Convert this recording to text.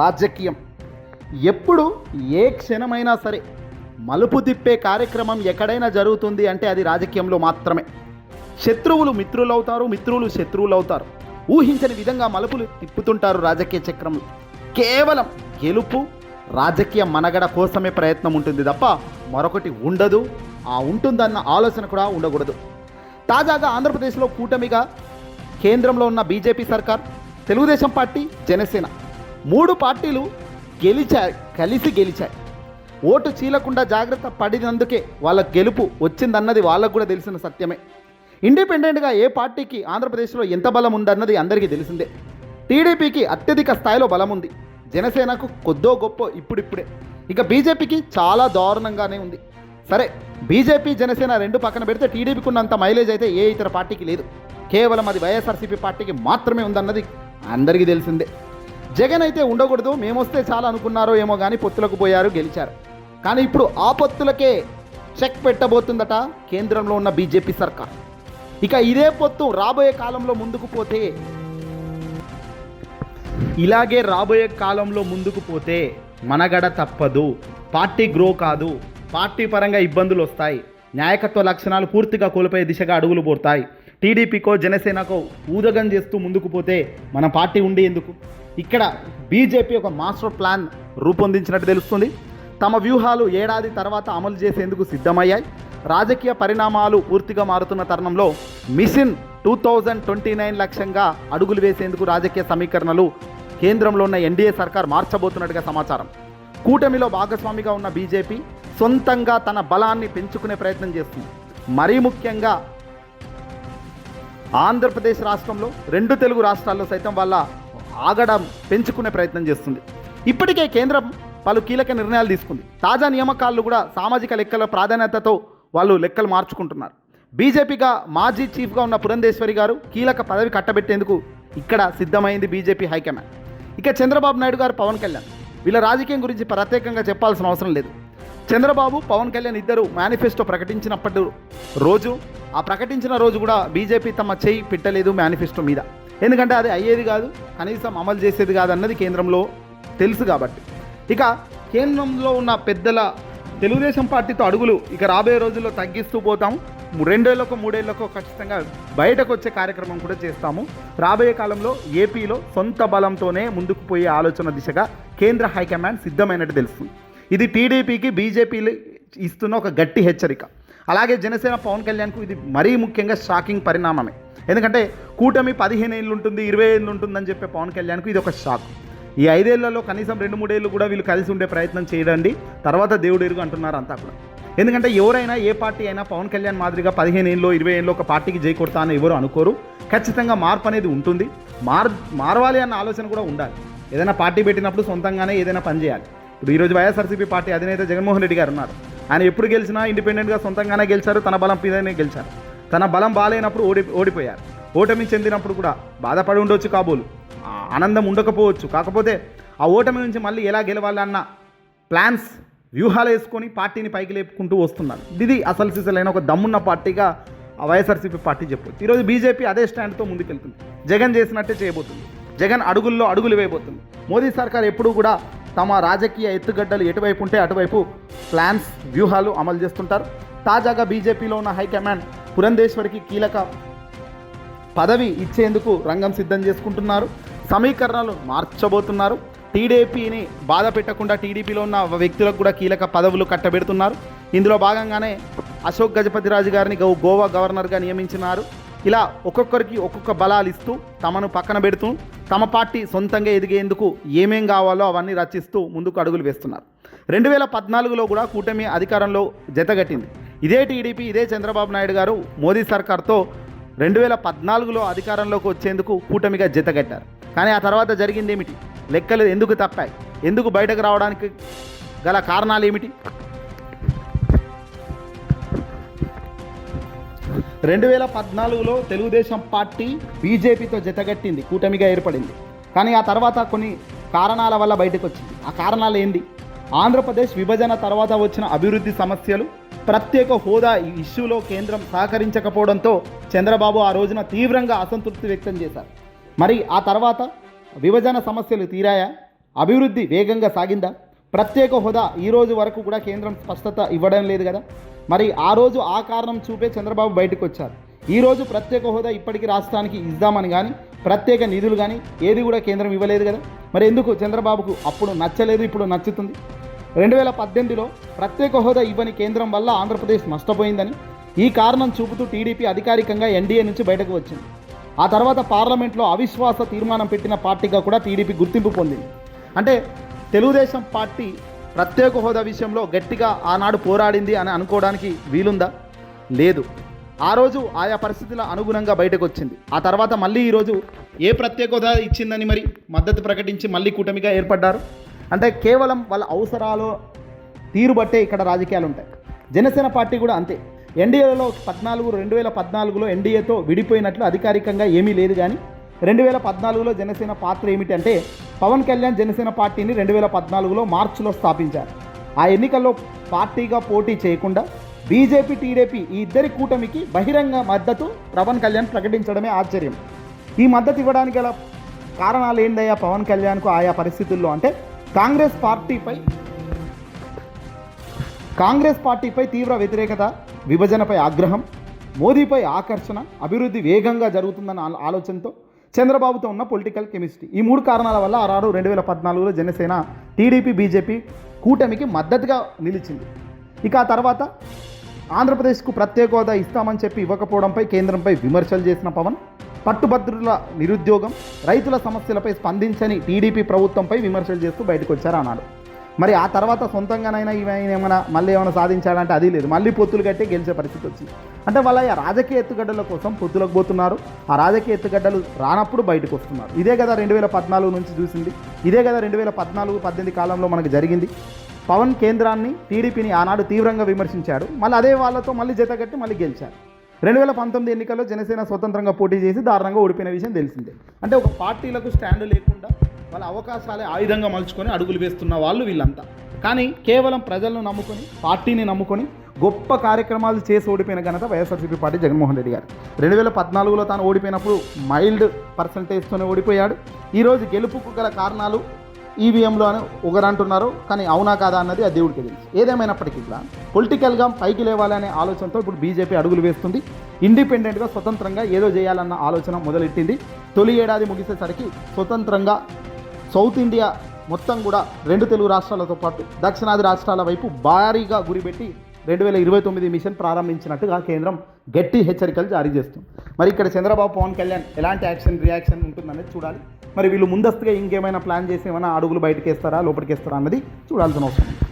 రాజకీయం. ఎప్పుడు ఏ క్షణమైనా సరే మలుపు తిప్పే కార్యక్రమం ఎక్కడైనా జరుగుతుంది అంటే అది రాజకీయంలో మాత్రమే. శత్రువులు మిత్రులవుతారు మిత్రులు శత్రువులు అవుతారు ఊహించని విధంగా మలుపులు తిప్పుతుంటారు రాజకీయ చక్రంలో కేవలం గెలుపు రాజకీయ మనగడ కోసమే ప్రయత్నం ఉంటుంది తప్ప మరొకటి ఉండదు. ఆ ఉంటుందన్న ఆలోచన కూడా ఉండకూడదు. తాజాగా ఆంధ్రప్రదేశ్లో కూటమిగా కేంద్రంలో ఉన్న బీజేపీ సర్కార్ తెలుగుదేశం పార్టీ జనసేన. మూడు పార్టీలు గెలిచాయి కలిసి గెలిచాయి. ఓటు చీలకుండా జాగ్రత్త పడినందుకే వాళ్ళ గెలుపు వచ్చిందన్నది వాళ్ళకు కూడా తెలిసిన సత్యమే. ఇండిపెండెంట్గా ఏ పార్టీకి ఆంధ్రప్రదేశ్లో ఎంత బలం ఉందన్నది అందరికీ తెలిసిందే. టీడీపీకి అత్యధిక స్థాయిలో బలం ఉంది. జనసేనకు కొద్దో గొప్ప ఇప్పుడిప్పుడే. ఇక బీజేపీకి చాలా దారుణంగానే ఉంది. సరే బీజేపీ జనసేన రెండు పక్కన పెడితే టీడీపీకి ఉన్నంత మైలేజ్ అయితే ఏ ఇతర పార్టీకి లేదు. కేవలం అది వైఎస్ఆర్సీపీ పార్టీకి మాత్రమే ఉందన్నది అందరికీ తెలిసిందే. జగన్ అయితే ఉండకూడదు మేమొస్తే చాలా అనుకున్నారో ఏమో కానీ పొత్తులకు పోయారు గెలిచారు. కానీ ఇప్పుడు ఆ పొత్తులకే చెక్ పెట్టబోతుందట కేంద్రంలో ఉన్న బీజేపీ సర్కార్. ఇక ఇదే పొత్తు రాబోయే కాలంలో ముందుకు పోతే ఇలాగే రాబోయే కాలంలో ముందుకు పోతే మనగడ తప్పదు. పార్టీ గ్రో కాదు పార్టీ పరంగా ఇబ్బందులు వస్తాయి. నాయకత్వ లక్షణాలు పూర్తిగా కోల్పోయే దిశగా అడుగులు పోతాయి. టీడీపీకో జనసేనకో ఊదగం చేస్తూ ముందుకు పోతే మన పార్టీ ఉండి ఎందుకు? ఇక్కడ బీజేపీ ఒక మాస్టర్ ప్లాన్ రూపొందించినట్టు తెలుస్తుంది. తమ వ్యూహాలు ఏడాది తర్వాత అమలు చేసేందుకు సిద్ధమయ్యాయి. రాజకీయ పరిణామాలు పూర్తిగా మారుతున్న తరుణంలో mission two thousand twenty nine లక్ష్యంగా అడుగులు వేసేందుకు రాజకీయ సమీకరణలు కేంద్రంలో ఉన్న ఎన్డీఏ సర్కార్ మార్చబోతున్నట్టుగా సమాచారం. కూటమిలో భాగస్వామిగా ఉన్న బీజేపీ సొంతంగా తన బలాన్ని పెంచుకునే ప్రయత్నం చేస్తుంది. మరీ ముఖ్యంగా ఆంధ్రప్రదేశ్ రాష్ట్రంలో రెండు తెలుగు రాష్ట్రాల్లో సైతం వాళ్ళ ఆగడం పెంచుకునే ప్రయత్నం చేస్తుంది. ఇప్పటికే కేంద్రం పలు కీలక నిర్ణయాలు తీసుకుంది. తాజా నియామకాలు కూడా సామాజిక లెక్కల ప్రాధాన్యతతో వాళ్ళు లెక్కలు మార్చుకుంటున్నారు. బీజేపీగా మాజీ చీఫ్గా ఉన్న పురంధేశ్వరి గారు కీలక పదవి కట్టబెట్టేందుకు ఇక్కడ సిద్ధమైంది బీజేపీ హైకమాండ్. ఇక చంద్రబాబు నాయుడు గారు పవన్ కళ్యాణ్. వీళ్ళ రాజకీయం గురించి ప్రత్యేకంగా చెప్పాల్సిన అవసరం లేదు. చంద్రబాబు పవన్ కళ్యాణ్ ఇద్దరు మేనిఫెస్టో ప్రకటించినప్పటి రోజు ఆ ప్రకటించిన రోజు కూడా బీజేపీ తమ చేయి పెట్టలేదు మేనిఫెస్టో మీద. ఎందుకంటే అది అయ్యేది కాదు కనీసం అమలు చేసేది కాదు అన్నది కేంద్రంలో తెలుసు కాబట్టి. ఇక కేంద్రంలో ఉన్న పెద్దల తెలుగుదేశం పార్టీతో అడుగులు ఇక రాబోయే రోజుల్లో తగ్గిస్తూ పోతాం. రెండేళ్ళకో మూడేళ్ళకో ఖచ్చితంగా బయటకు వచ్చే కార్యక్రమం కూడా చేస్తాము. రాబోయే కాలంలో ఏపీలో సొంత బలంతోనే ముందుకు పోయే ఆలోచన దిశగా కేంద్ర హైకమాండ్ సిద్ధమైనట్టు తెలుస్తుంది. ఇది టీడీపీకి బీజేపీలు ఇస్తున్న ఒక గట్టి హెచ్చరిక. అలాగే జనసేన పవన్ కళ్యాణ్కు ఇది మరీ ముఖ్యంగా షాకింగ్ పరిణామమే. ఎందుకంటే కూటమి పదిహేను ఏళ్ళు ఉంటుంది ఇరవై ఏళ్ళు ఉంటుందని చెప్పే పవన్ కళ్యాణ్కు ఇది ఒక షాక్. ఈ ఐదేళ్ళలో కనీసం రెండు మూడేళ్ళు కూడా వీళ్ళు కలిసి ఉండే ప్రయత్నం చేయడండి తర్వాత దేవుడు ఎరుగు అంటున్నారు అంతా కూడా. ఎందుకంటే ఎవరైనా ఏ పార్టీ అయినా పవన్ కళ్యాణ్ మాదిరిగా పదిహేను ఏళ్ళు ఇరవై ఏళ్ళు ఒక పార్టీకి జై కొడతా అని ఎవరు అనుకోరు. ఖచ్చితంగా మార్పు అనేది ఉంటుంది. మార్ మారవాలి అన్న ఆలోచన కూడా ఉండాలి. ఏదైనా పార్టీ పెట్టినప్పుడు సొంతంగానే ఏదైనా పని చేయాలి. ఇప్పుడు ఈరోజు వైఎస్ఆర్సీపీ పార్టీ అధినేత జగన్మోహన్ రెడ్డి గారు ఉన్నారు. ఆయన ఎప్పుడు గెలిచినా ఇండిపెండెంట్గా సొంతంగానే గెలిచారు తన బలం మీదనే గెలిచారు. తన బలం బాగాలేనప్పుడు ఓడి ఓడిపోయారు. ఓటమి చెందినప్పుడు కూడా బాధపడి ఉండొచ్చు కాబోలు. ఆనందం ఉండకపోవచ్చు. కాకపోతే ఆ ఓటమి నుంచి మళ్ళీ ఎలా గెలవాలన్న ప్లాన్స్ వ్యూహాలు వేసుకొని పార్టీని పైకి లేపుకుంటూ వస్తున్నారు. ఇది అసలు సిసలైన ఒక దమ్మున్న పార్టీగా వైఎస్ఆర్సీపీ పార్టీ చెప్పొచ్చు. ఈరోజు బీజేపీ అదే స్టాండ్తో ముందుకెళ్తుంది. జగన్ చేసినట్టే చేయబోతుంది. జగన్ అడుగుల్లో అడుగులు వేయబోతుంది. మోదీ సర్కార్ ఎప్పుడూ కూడా తమ రాజకీయ ఎత్తుగడ్డలు ఎటువైపు ఉంటే అటువైపు ప్లాన్స్ వ్యూహాలు అమలు చేస్తుంటారు. తాజాగా బీజేపీలో ఉన్న హైకమాండ్ పురంధేశ్వరికి కీలక పదవి ఇచ్చేందుకు రంగం సిద్ధం చేసుకుంటున్నారు. సమీకరణలు మార్చబోతున్నారు. టీడీపీని బాధ పెట్టకుండా టీడీపీలో ఉన్న వ్యక్తులకు కూడా కీలక పదవులు కట్టబెడుతున్నారు. ఇందులో భాగంగానే అశోక్ గజపతిరాజు గారిని గౌ గోవా గవర్నర్గా నియమించినారు. ఇలా ఒక్కొక్కరికి ఒక్కొక్క బలాలు ఇస్తూ తమను పక్కన పెడుతూ తమ పార్టీ సొంతంగా ఎదిగేందుకు ఏమేం కావాలో అవన్నీ రచిస్తూ ముందుకు అడుగులు వేస్తున్నారు. రెండు వేల పద్నాలుగులో కూడా కూటమి అధికారంలో జతగట్టింది. ఇదే టీడీపీ ఇదే చంద్రబాబు నాయుడు గారు మోదీ సర్కార్తో రెండు వేల పద్నాలుగులో అధికారంలోకి వచ్చేందుకు కూటమిగా జతగట్టారు కానీ ఆ తర్వాత జరిగింది ఏమిటి లెక్కలు ఎందుకు తప్పాయి? ఎందుకు బయటకు రావడానికి గల కారణాలు ఏమిటి? రెండు వేల పద్నాలుగులో తెలుగుదేశం పార్టీ బీజేపీతో జతగట్టింది కూటమిగా ఏర్పడింది. కానీ ఆ తర్వాత కొన్ని కారణాల వల్ల బయటకు వచ్చింది. ఆ కారణాలు ఏంటి ఆంధ్రప్రదేశ్ విభజన తర్వాత వచ్చిన అభివృద్ధి సమస్యలు ప్రత్యేక హోదా ఈ ఇష్యూలో కేంద్రం సహకరించకపోవడంతో చంద్రబాబు ఆ రోజున తీవ్రంగా అసంతృప్తి వ్యక్తం చేశారు. మరి ఆ తర్వాత విభజన సమస్యలు తీరాయా? అభివృద్ధి వేగంగా సాగిందా? ప్రత్యేక హోదా ఈ రోజు వరకు కూడా కేంద్రం స్పష్టత ఇవ్వడం లేదు కదా? మరి ఆ రోజు ఆ కారణం చూపే చంద్రబాబు బయటకు వచ్చారు ఈరోజు ప్రత్యేక హోదా ఇప్పటికీ రాష్ట్రానికి ఇద్దామని కానీ ప్రత్యేక నిధులు కానీ ఏది కూడా కేంద్రం ఇవ్వలేదు కదా? మరి ఎందుకు చంద్రబాబుకు అప్పుడు నచ్చలేదు ఇప్పుడు నచ్చుతుంది? రెండు వేల పద్దెనిమిదిలో ప్రత్యేక హోదా ఇవ్వని కేంద్రం వల్ల ఆంధ్రప్రదేశ్ నష్టపోయిందని ఈ కారణం చూపుతూ టీడీపీ అధికారికంగా ఎన్డీఏ నుంచి బయటకు వచ్చింది. ఆ తర్వాత పార్లమెంట్లో అవిశ్వాస తీర్మానం పెట్టిన పార్టీగా కూడా టీడీపీ గుర్తింపు పొందింది. అంటే తెలుగుదేశం పార్టీ ప్రత్యేక హోదా విషయంలో గట్టిగా ఆనాడు పోరాడింది అని అనుకోవడానికి వీలుందా? లేదు. ఆ రోజు ఆయా పరిస్థితుల అనుగుణంగా బయటకు వచ్చింది. ఆ తర్వాత మళ్ళీ ఈరోజు ఏ ప్రత్యేక హోదా ఇచ్చిందని మరి మద్దతు ప్రకటించి మళ్ళీ కూటమిగా ఏర్పడ్డారు? అంటే కేవలం వాళ్ళ అవసరాలు తీరు బట్టే ఇక్కడ రాజకీయాలు ఉంటాయి. జనసేన పార్టీ కూడా అంతే. ఎన్డీఏలో పద్నాలుగు రెండు వేల పద్నాలుగులో ఎన్డీఏతో విడిపోయినట్లు అధికారికంగా ఏమీ లేదు కానీ రెండు వేల పద్నాలుగులో జనసేన పాత్ర ఏమిటంటే పవన్ కళ్యాణ్ జనసేన పార్టీని రెండు వేల పద్నాలుగులో మార్చిలో స్థాపించారు. ఆ ఎన్నికల్లో పార్టీగా పోటీ చేయకుండా బీజేపీ టీడీపీ ఈ ఇద్దరి కూటమికి బహిరంగ మద్దతు పవన్ కళ్యాణ్ ప్రకటించడమే ఆశ్చర్యం. ఈ మద్దతు ఇవ్వడానికి గల కారణాలు ఏందయ్యా పవన్ కళ్యాణ్కు ఆయా పరిస్థితుల్లో? అంటే కాంగ్రెస్ పార్టీపై కాంగ్రెస్ పార్టీపై తీవ్ర వ్యతిరేకత విభజనపై ఆగ్రహం మోదీపై ఆకర్షణ అభివృద్ధి వేగంగా జరుగుతుందన్న ఆలోచనతో చంద్రబాబుతో ఉన్న పొలిటికల్ కెమిస్ట్రీ. ఈ మూడు కారణాల వల్ల ఆనాడు రెండు వేల పద్నాలుగులో జనసేన టీడీపీ బీజేపీ కూటమికి మద్దతుగా నిలిచింది. ఇక ఆ తర్వాత ఆంధ్రప్రదేశ్కు ప్రత్యేక హోదా ఇస్తామని చెప్పి ఇవ్వకపోవడంపై కేంద్రంపై విమర్శలు చేసిన పవన్ పట్టుభద్రుల నిరుద్యోగం రైతుల సమస్యలపై స్పందించని టీడీపీ ప్రభుత్వంపై విమర్శలు చేస్తూ బయటకు వచ్చారు అన్నాడు మరి ఆ తర్వాత సొంతంగానైనా ఈయన ఏమైనా మళ్ళీ ఏమైనా సాధించాడంటే అది లేదు. మళ్ళీ పొత్తులు కట్టి గెలిచే పరిస్థితి వచ్చింది. అంటే వాళ్ళ రాజకీయ ఎత్తుగడ్డల కోసం పొత్తులకు పోతున్నారు. ఆ రాజకీయ ఎత్తుగడ్డలు రానప్పుడు బయటకు వస్తున్నారు. ఇదే కదా రెండు వేల పద్నాలుగు నుంచి చూసింది. ఇదే కదా రెండు వేల పద్నాలుగు పద్దెనిమిది కాలంలో మనకు జరిగింది. పవన్ కేంద్రాన్ని టీడీపీని ఆనాడు తీవ్రంగా విమర్శించాడు. మళ్ళీ అదే వాళ్ళతో మళ్ళీ జతగట్టి మళ్ళీ గెలిచారు. రెండు వేల పంతొమ్మిది ఎన్నికల్లో జనసేన స్వతంత్రంగా పోటీ చేసి దారుణంగా ఓడిపోయిన విషయం తెలిసిందే. అంటే ఒక పార్టీలకు స్టాండ్ లేకుండా వాళ్ళ అవకాశాలే ఆయుధంగా మలుచుకొని అడుగులు వేస్తున్న వాళ్ళు వీళ్ళంతా. కానీ కేవలం ప్రజలను నమ్ముకొని పార్టీని నమ్ముకొని గొప్ప కార్యక్రమాలు చేసి ఓడిపోయిన ఘనత వైఎస్ఆర్సీపీ పార్టీ జగన్మోహన్ రెడ్డి గారు. రెండు వేల పద్నాలుగులో తాను ఓడిపోయినప్పుడు మైల్డ్ పర్సంటేజ్తోనే ఓడిపోయాడు. ఈరోజు గెలుపుకు గల కారణాలు ఈవీఎంలో అని ఒకరు అంటున్నారు కానీ అవునా కాదా అన్నది ఆ దేవుడికి తెలుసు. ఏదేమైనప్పటికీ కూడా పొలిటికల్గా పైకి లేవాలనే ఆలోచనతో ఇప్పుడు బీజేపీ అడుగులు వేస్తుంది. ఇండిపెండెంట్గా స్వతంత్రంగా ఏదో చేయాలన్న ఆలోచన మొదలెట్టింది. తొలి ఏడాది ముగిసేసరికి స్వతంత్రంగా సౌత్ ఇండియా మొత్తం కూడా రెండు తెలుగు రాష్ట్రాలతో పాటు దక్షిణాది రాష్ట్రాల వైపు భారీగా గురిపెట్టి రెండు వేల ఇరవై తొమ్మిది మిషన్ ప్రారంభించినట్టుగా కేంద్రం గట్టి హెచ్చరికలు జారీ చేస్తుంది. మరి ఇక్కడ చంద్రబాబు పవన్ కళ్యాణ్ ఎలాంటి యాక్షన్ రియాక్షన్ ఉంటుందనేది చూడాలి. మరి వీళ్ళు ముందస్తుగా ఇంకేమైనా ప్లాన్ చేసి ఏమైనా అడుగులు బయటకేస్తారా లోపలికి వేస్తారా అన్నది చూడాల్సిన అవసరం ఉంది.